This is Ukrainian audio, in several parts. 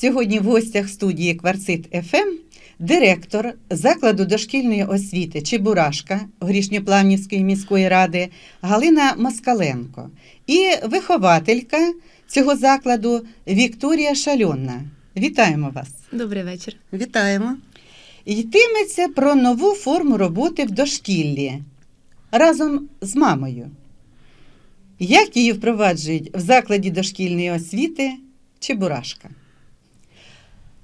Сьогодні в гостях студії Кварцит ФМ директор закладу дошкільної освіти Чебурашка Горішньоплавнівської міської ради Галина Москаленко і вихователька цього закладу Вікторія Шальонна. Вітаємо вас! Добрий вечір. Вітаємо. Йтиметься про нову форму роботи в дошкіллі разом з мамою. Як її впроваджують в закладі дошкільної освіти Чебурашка?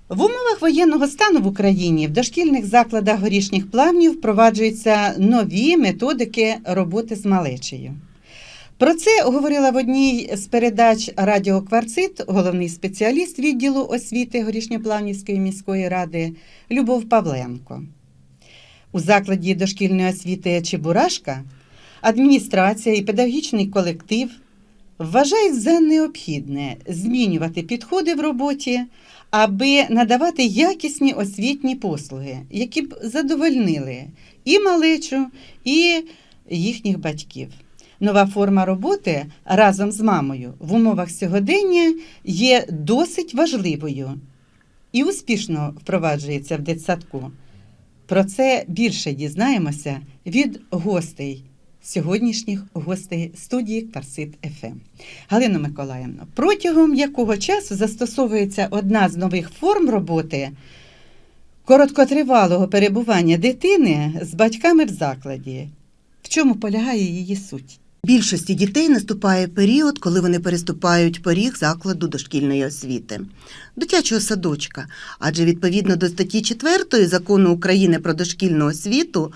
В умовах воєнного стану в Україні в дошкільних закладах горішніх плавнів впроваджуються нові методики роботи з малечею. Про це говорила в одній з передач Радіо Кварцит головний спеціаліст відділу освіти Горішньоплавнівської міської ради Любов Павленко. У закладі дошкільної освіти Чебурашка адміністрація і педагогічний колектив вважають за необхідне змінювати підходи в роботі, аби надавати якісні освітні послуги, які б задовольнили і малечу, і їхніх батьків. Нова форма роботи разом з мамою в умовах сьогодення є досить важливою і успішно впроваджується в дитсадку. Про це більше дізнаємося від гостей, сьогоднішніх гостей студії Кварсит ФМ. Галина Миколаївна, протягом якого часу застосовується одна з нових форм роботи короткотривалого перебування дитини з батьками в закладі? В чому полягає її суть? Більшості дітей наступає період, коли вони переступають поріг закладу дошкільної освіти, дитячого садочка. Адже відповідно до статті 4 закону України про дошкільну освіту,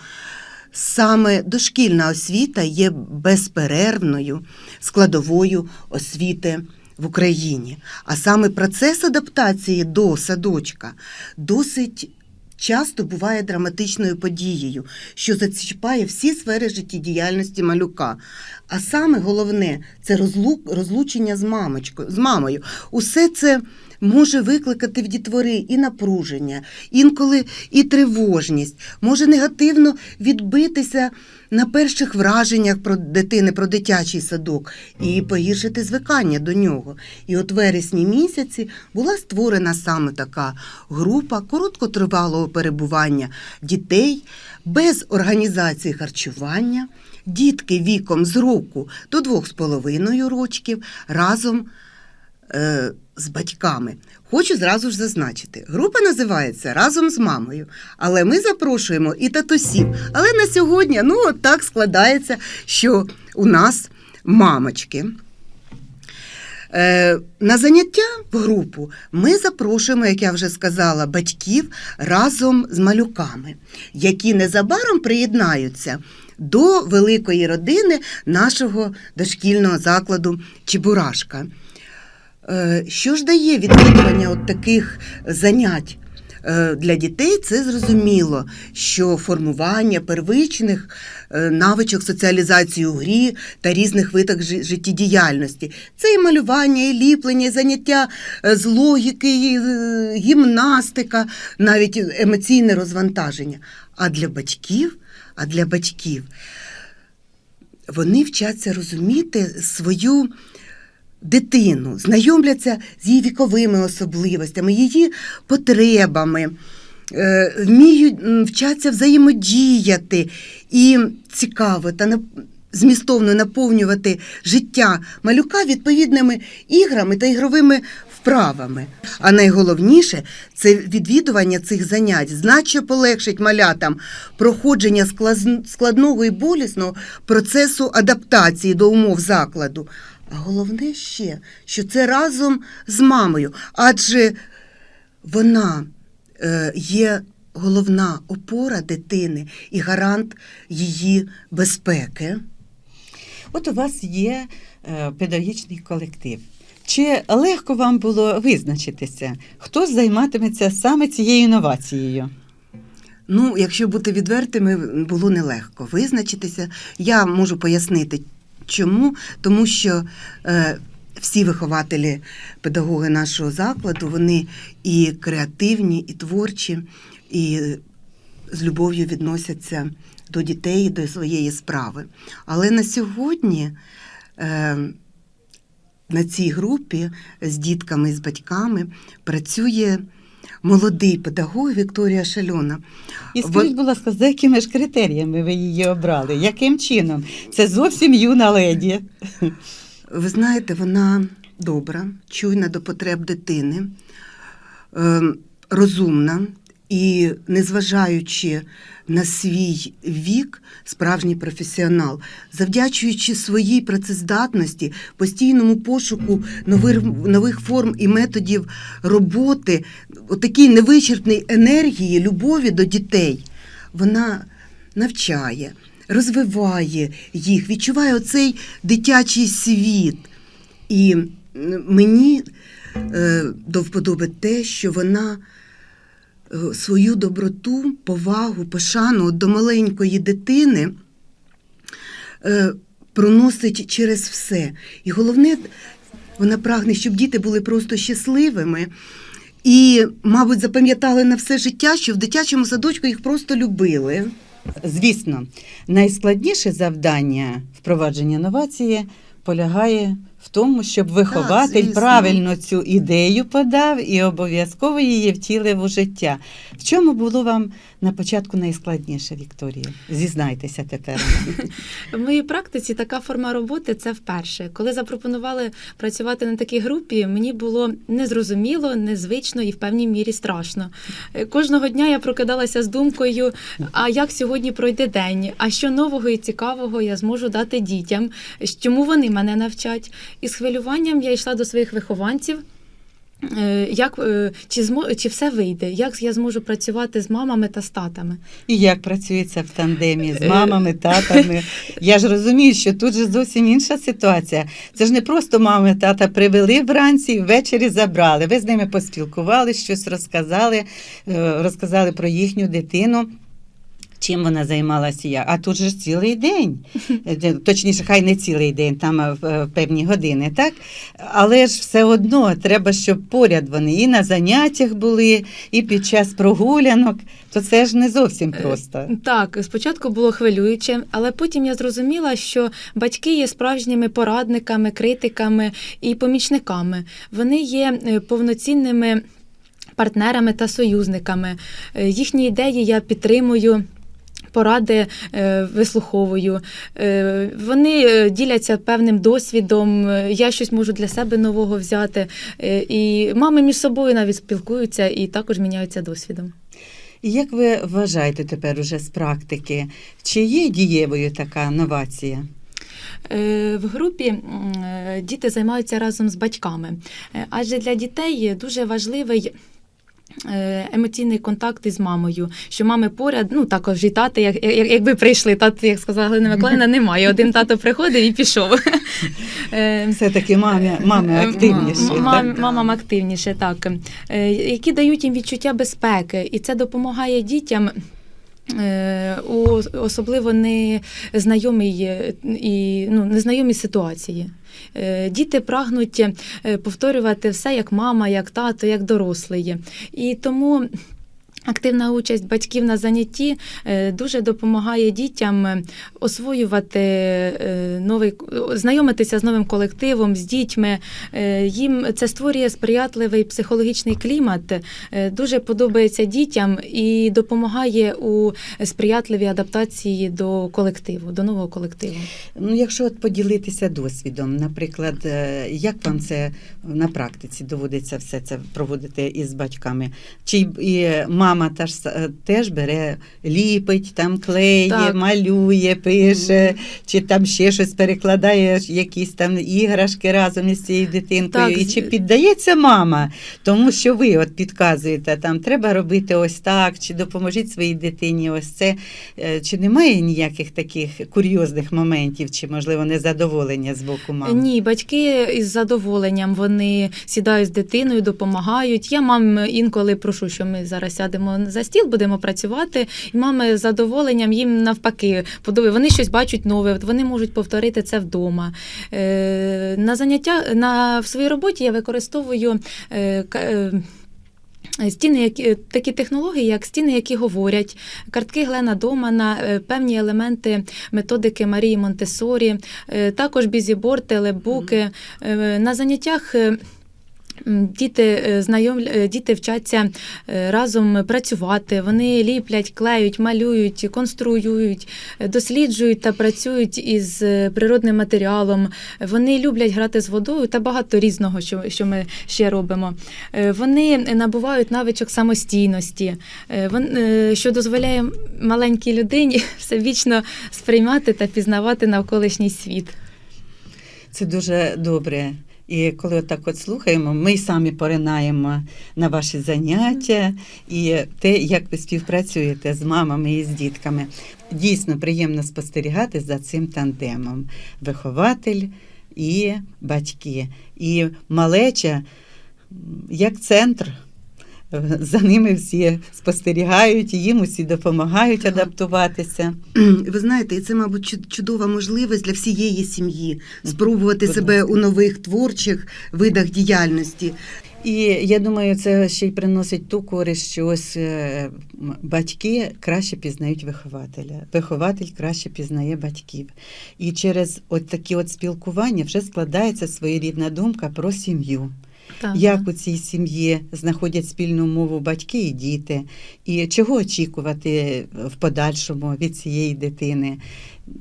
саме дошкільна освіта є безперервною складовою освіти в Україні. А саме процес адаптації до садочка досить часто буває драматичною подією, що зачіпає всі сфери життєдіяльності малюка. А саме головне це розлучення з мамочкою, з мамою. Усе це може викликати в дітвори і напруження, інколи і тривожність, може негативно відбитися на перших враженнях про дитини, про дитячий садок і погіршити звикання до нього. І от вересні місяці була створена саме така група короткотривалого перебування дітей без організації харчування. Дітки віком з року до двох з половиною рочків разом е, з батьками. Хочу зразу ж зазначити, група називається разом з мамою, але ми запрошуємо і татусів. Але на сьогодні ну от так складається, що у нас мамочки. Е, на заняття в групу ми запрошуємо, як я вже сказала, батьків разом з малюками, які незабаром приєднаються до великої родини нашого дошкільного закладу Чебурашка. Е, Що ж дає відвідування от таких занять? Е, Для дітей це зрозуміло, що формування первичних е, навичок соціалізації у грі та різних видах життєдіяльності. Це і малювання, і ліплення, і заняття з логіки, і гімнастика, навіть емоційне розвантаження. А для батьків, а для батьків вони вчаться розуміти свою дитину, знайомляться з її віковими особливостями, її потребами, е, вміють вчаться взаємодіяти і цікаво та змістовно наповнювати життя малюка відповідними іграми та ігровими вправами. А найголовніше це відвідування цих занять значно полегшить малятам проходження складного і болісного процесу адаптації до умов закладу. А головне ще, що це разом з мамою, адже вона е, є головна опора дитини і гарант її безпеки. От у вас є е, педагогічний колектив. Чи легко вам було визначитися, хто займатиметься саме цією інновацією? Ну, якщо бути відвертими, було нелегко визначитися. Я можу пояснити, чому, тому що е, всі вихователі, педагоги нашого закладу, вони і креативні, і творчі, і з любов'ю відносяться до дітей, і до своєї справи. Але на сьогодні е, на цій групі з дітками, з батьками працює молодий педагог Вікторія Шальона. І скажіть, будь ласка, за якими ж критеріями ви її обрали? Яким чином? Це зовсім юна леді. Ви знаєте, вона добра, чуйна до потреб дитини, е, розумна і, незважаючи на свій вік, справжній професіонал, завдячуючи своїй працездатності, постійному пошуку нових, нових форм і методів роботи, отакій невичерпній енергії, любові до дітей, вона навчає, розвиває їх, відчуває оцей дитячий світ. І мені е, до вподоби те, що вона свою доброту, повагу, пошану до маленької дитини е, проносить через все. І головне, вона прагне, щоб діти були просто щасливими. І, мабуть, запам'ятали на все життя, що в дитячому садочку їх просто любили. Звісно, найскладніше завдання впровадження новації полягає в тому, щоб вихователь звісно. правильно цю ідею подав і обов'язково її втілив у життя. В чому було вам на початку найскладніше, Вікторія? Зізнайтеся тепер. В моїй практиці така форма роботи це вперше. Коли запропонували працювати на такій групі, мені було незрозуміло, незвично і в певній мірі страшно. Е, Кожного дня я прокидалася з думкою: а як сьогодні пройде день? А що нового і цікавого я зможу дати дітям? Чому вони мене навчать? І з хвилюванням я йшла до своїх вихованців. е, Як е, чи змо, чи все вийде? Як я зможу працювати з мамами та з татами? І як працюється в тандемі з Е, мамами, татами? Я ж розумію, що тут же зовсім інша ситуація. Це ж не просто мами, тата привели вранці і ввечері забрали. Ви з ними поспілкували, щось розказали, розказали про їхню дитину. Чим вона займалася я? А тут же ж цілий день. Е, Точніше, хай не цілий день, там в е, певні години, так? Але ж все одно треба, щоб поряд вони і на заняттях були, і під час прогулянок. То це ж не зовсім просто. Так, спочатку було хвилююче, але потім я зрозуміла, що батьки є справжніми порадниками, критиками і помічниками. Вони є е, повноцінними партнерами та союзниками. Е, Їхні ідеї я підтримую. Поради е, вислуховую. Е, вони е, діляться певним досвідом. Я щось можу для себе нового взяти. І мами між собою навіть спілкуються і також міняються досвідом. І Як ви вважаєте тепер уже з практики, чи є дієвою така новація? В групі діти займаються разом з батьками, адже для дітей дуже важливий. Е, Емоційний контакт із мамою, що мами поряд, ну також і тати, як, як, якби прийшли, тат, як сказала Галина Миколаївна, немає. Один тато приходив і пішов. Е, Все-таки мамі, мами активніше. Мам, так? Мамам активніше, так. Е, Які дають їм відчуття безпеки, і це допомагає дітям. Е, особливо незнайомій е, і ну, незнайомі ситуації. Е, Діти прагнуть е, повторювати все як мама, як тато, як дорослий. І тому активна участь батьків на занятті е, дуже допомагає дітям е, освоювати е, новий знайомитися з новим колективом, з дітьми. Їм це створює сприятливий психологічний клімат, дуже подобається дітям і допомагає у сприятливій адаптації до колективу, до нового колективу. Ну, якщо от поділитися досвідом, наприклад, як вам це на практиці доводиться все це проводити із батьками? Чи і мама та ж с- теж бере, ліпить, там клеє, Так. малює, пише, чи там ще щось перекладає, якісь там іграшки разом із цією дитинкою? Так, І чи піддається мама? Тому що ви от підказуєте, там треба робити ось так, чи допоможіть своїй дитині ось це. Е, Чи немає ніяких таких курйозних моментів, чи можливо незадоволення з боку мами? Ні, батьки із задоволенням вони сідають з дитиною, допомагають. Я мам інколи прошу, що ми зараз сядемо за стіл, будемо працювати. І мами з задоволенням їм навпаки подобає. Вони щось бачать нове, вони можуть повторити це вдома. Е, на заняття на в своїй роботі я використовую. Е, е, Стіни, які такі технології, як стіни, які говорять, картки Глена Домана, певні елементи методики Марії Монтесорі, також бізіборд, телебуки. Е, На заняттях. Діти е, знайом, е, діти вчаться е, разом працювати. Вони ліплять, клеють, малюють, конструюють, досліджують та працюють із природним матеріалом. Вони люблять грати з водою та багато різного, що, що ми ще робимо. Вони набувають навичок самостійності, що дозволяє маленькій людині всебічно сприймати та пізнавати навколишній світ. Це дуже добре. І коли отак от слухаємо, ми самі поринаємо на ваші заняття і те, як ви співпрацюєте з мамами і з дітками. Дійсно приємно спостерігати за цим тандемом. Вихователь і батьки. І малеча як центр. За ними всі спостерігають, їм усі допомагають адаптуватися. Ви знаєте, і це, мабуть, чудова можливість для всієї сім'ї спробувати Будь себе у нових творчих видах діяльності. І я думаю, це ще й приносить ту користь, що ось е, батьки краще пізнають вихователя. Вихователь краще пізнає батьків. І через от такі от спілкування вже складається своєрідна думка про сім'ю. Так. Як у цій сім'ї знаходять спільну мову батьки і діти, і чого очікувати в подальшому від цієї дитини.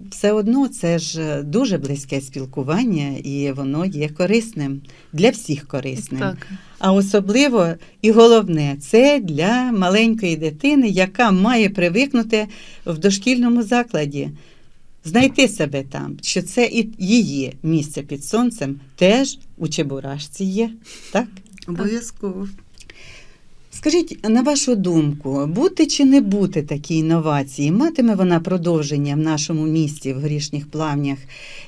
Все одно це ж дуже близьке спілкування, і воно є корисним для всіх корисним. Так. А особливо і головне, це для маленької дитини, яка має привикнути в дошкільному закладі, знайти себе там, що це і її місце під сонцем теж у Чебурашці є. Так? Обов'язково. Скажіть, на вашу думку, бути чи не бути такій інновації, матиме вона продовження в нашому місті, в горішніх плавнях?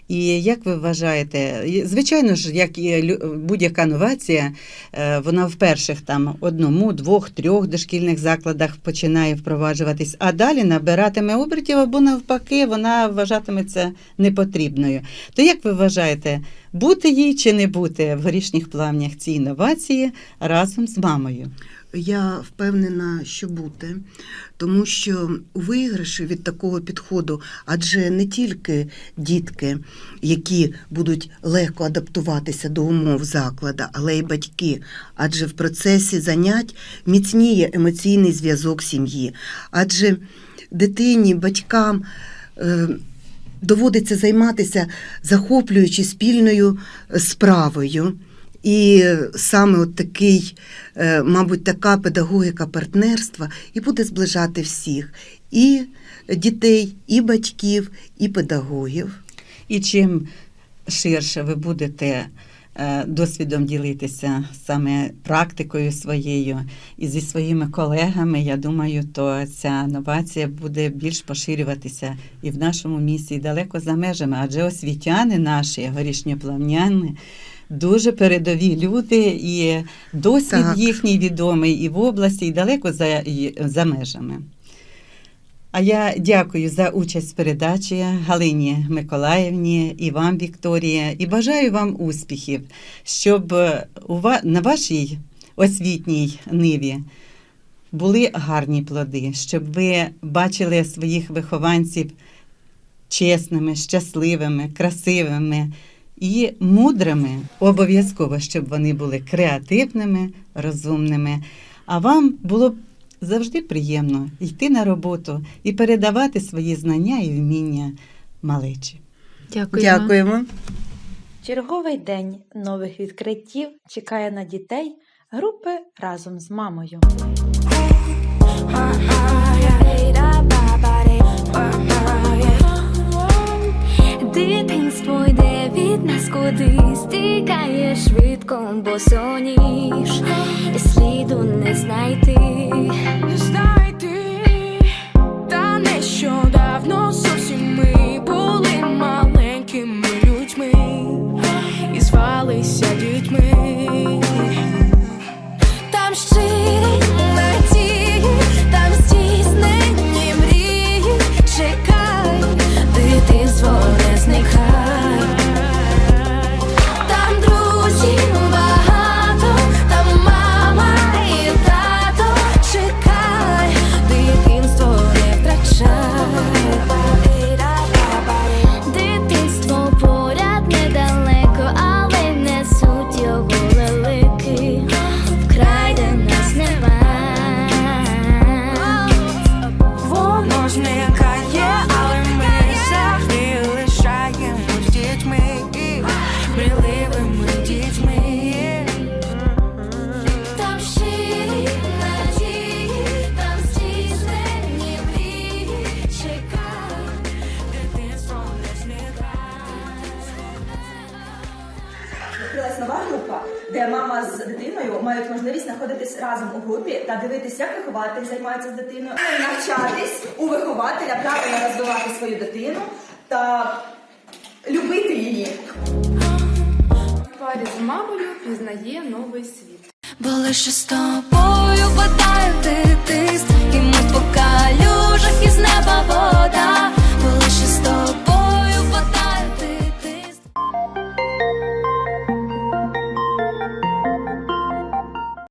І як ви вважаєте, звичайно ж, як і будь-яка новація, е, вона в перших там одному, двох, трьох дошкільних закладах починає впроваджуватись, а далі набиратиме обертів або навпаки, вона вважатиметься непотрібною. То як ви вважаєте, бути їй чи не бути в горішніх плавнях цій інновації разом з мамою? Я впевнена, що бути, тому що виграші від такого підходу, адже не тільки дітки, які будуть легко адаптуватися до умов заклада, але й батьки. Адже в процесі занять міцніє емоційний зв'язок сім'ї. Адже дитині, батькам. е, Доводиться займатися захоплюючи спільною справою. І саме от такий, е, мабуть, така педагогіка партнерства і буде зближати всіх і дітей, і батьків, і педагогів. І чим ширше ви будете е, досвідом ділитися саме практикою своєю і зі своїми колегами, я думаю, то ця новація буде більш поширюватися і в нашому місті, і далеко за межами, адже освітяни наші, горішньоплавняни, дуже передові люди, і досвід Так. їхній відомий і в області, і далеко за, і за межами. А я дякую за участь в передачі Галині Миколаївні і вам, Вікторія, і бажаю вам успіхів, щоб на вашій освітній ниві були гарні плоди, щоб ви бачили своїх вихованців чесними, щасливими, красивими і мудрими. Обов'язково, щоб вони були креативними, розумними. А вам було б завжди приємно йти на роботу і передавати свої знання і вміння малечі. Дякую. Дякуємо. Черговий день нових відкриттів чекає на дітей групи разом з мамою. Від нас кудись, тікає швидко, бо соніш, і сліду не знайти. не знайти, та нещодавно зовсім ми можливість знаходитись разом у групі та дивитися, як вихователь займається з дитиною, ну, навчатись у вихователя, правильно розвивати свою дитину та любити її. Парі з мамою пізнає новий світ. Бо лише з тобою бодаю ти і ми по калюжах із неба вода.